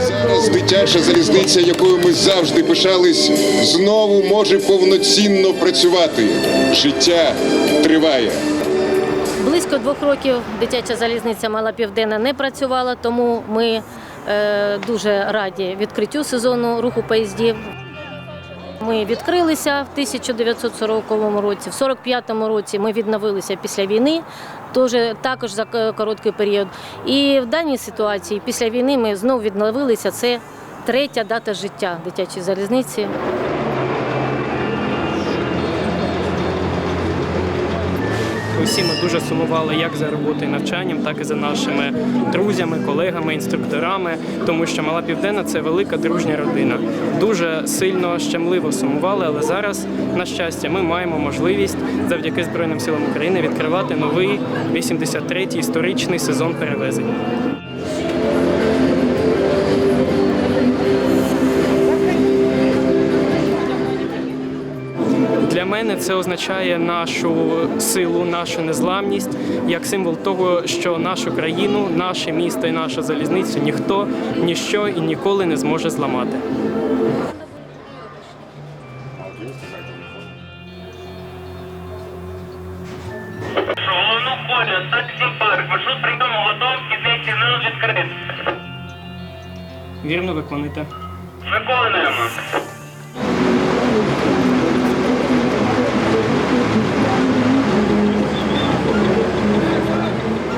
Зараз дитяча залізниця, якою ми завжди пишались, знову може повноцінно працювати. Життя триває. Близько двох років дитяча залізниця Мала Південна не працювала, тому ми е, дуже раді відкриттю сезону руху поїздів. Ми відкрилися в 1940 році. В 45-му році ми відновилися після війни, також за короткий період. І в даній ситуації після війни ми знову відновилися. Це третя дата життя дитячої залізниці. Усі ми дуже сумували як за роботою навчанням, так і за нашими друзями, колегами, інструкторами, тому що мала південна це велика дружня родина. Дуже сильно щемливо сумували, але зараз, на щастя, ми маємо можливість завдяки Збройним силам України відкривати новий 83-й історичний сезон перевезень. Мене це означає нашу силу, нашу незламність як символ того, що нашу країну, наше місто і нашу залізницю ніхто, ніщо і ніколи не зможе зламати. Поле, таксі парк, маршрут прийому готовки 10 минут відкрит. Вірно виконуєте. Виконуємо.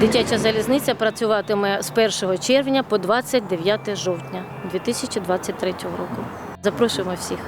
Дитяча залізниця працюватиме з 1 червня по 29 жовтня 2023 року. Запрошуємо всіх.